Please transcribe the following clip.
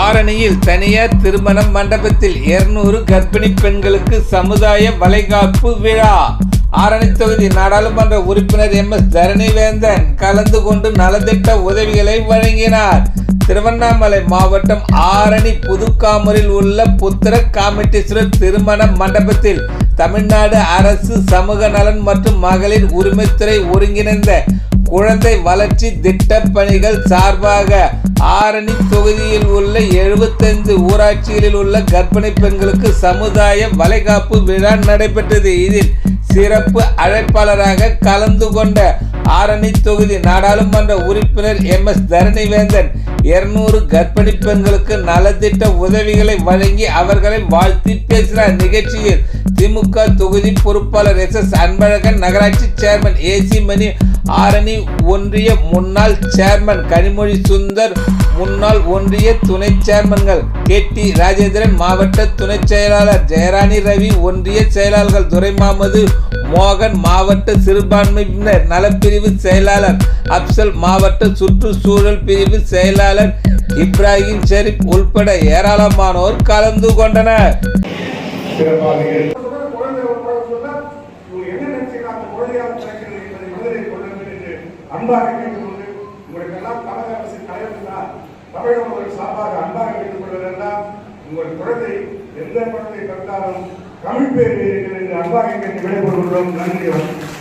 ஆரணியில் தனியார் திருமண மண்டபத்தில் 200 கர்ப்பிணி பெண்களுக்கு சமுதாய வளைகாப்பு விழா. ஆரணி தொகுதி நாடாளுமன்ற உறுப்பினர் எம். எஸ். தரணிவேந்தன் கலந்து கொண்டு நலத்திட்ட உதவிகளை வழங்கினார். திருவண்ணாமலை மாவட்டம் ஆரணி புதுக்காமூரில் உள்ள புத்திர காமெட்டீஸ்வரர் திருமண மண்டபத்தில் தமிழ்நாடு அரசு சமூக நலன் மற்றும் மகளிர் உரிமைத்துறை ஒருங்கிணைந்த குழந்தை வளர்ச்சி திட்ட பணிகள் சார்பாக ஆரணி தொகுதியில் உள்ள 75 ஊராட்சிகளில் உள்ள கர்ப்பிணி பெண்களுக்கு சமுதாய வளைகாப்பு விழா நடைபெற்றது. இதில் சிறப்பு அழைப்பாளராக கலந்து கொண்ட ஆரணி தொகுதி நாடாளுமன்ற உறுப்பினர் எம். எஸ். தரணிவேந்தன் 200 கர்ப்பிணி பெண்களுக்கு நலத்திட்ட உதவிகளை வழங்கி அவர்களை வாழ்த்தி பேசினார். நிகழ்ச்சியில் திமுக தொகுதி பொறுப்பாளர் எஸ். எஸ். அன்பழகன் நகராட்சி சேர்மன் ஏசி மணி ஆரணி ஒன்றிய முன்னாள் சேர்மன் கனிமொழி சுந்தர் முன்னாள் ஒன்றிய துணை சேர்மன்கள் கே டி ராஜேந்திரன் மாவட்ட துணை செயலாளர் ஜெயராணி ரவி ஒன்றிய செயலாளர்கள் துரைமாமது மோகன் மாவட்ட சிறுபான்மையினர் நலப்பிரிவு செயலாளர் அப்சல் மாவட்ட சுற்றுச்சூழல் பிரிவு செயலாளர் இப்ராஹிம் ஷெரீப் உள்பட ஏராளமானோர் கலந்து கொண்டனர். சிறப்பாக அன்பாக கேட்டுக்கொண்டு, உங்களுக்கு எல்லாம் தமிழக அரசு தலைவர்களா, தமிழக முதல் சார்பாக அன்பாக கேட்டுக் கொள்வதெல்லாம், உங்கள் குழந்தை எந்த குழந்தை பிறந்தாலும் தமிழ் பேர் என்று அன்பாக கேட்டு விடைபெறுகின்றோம். நன்றி வணக்கம்.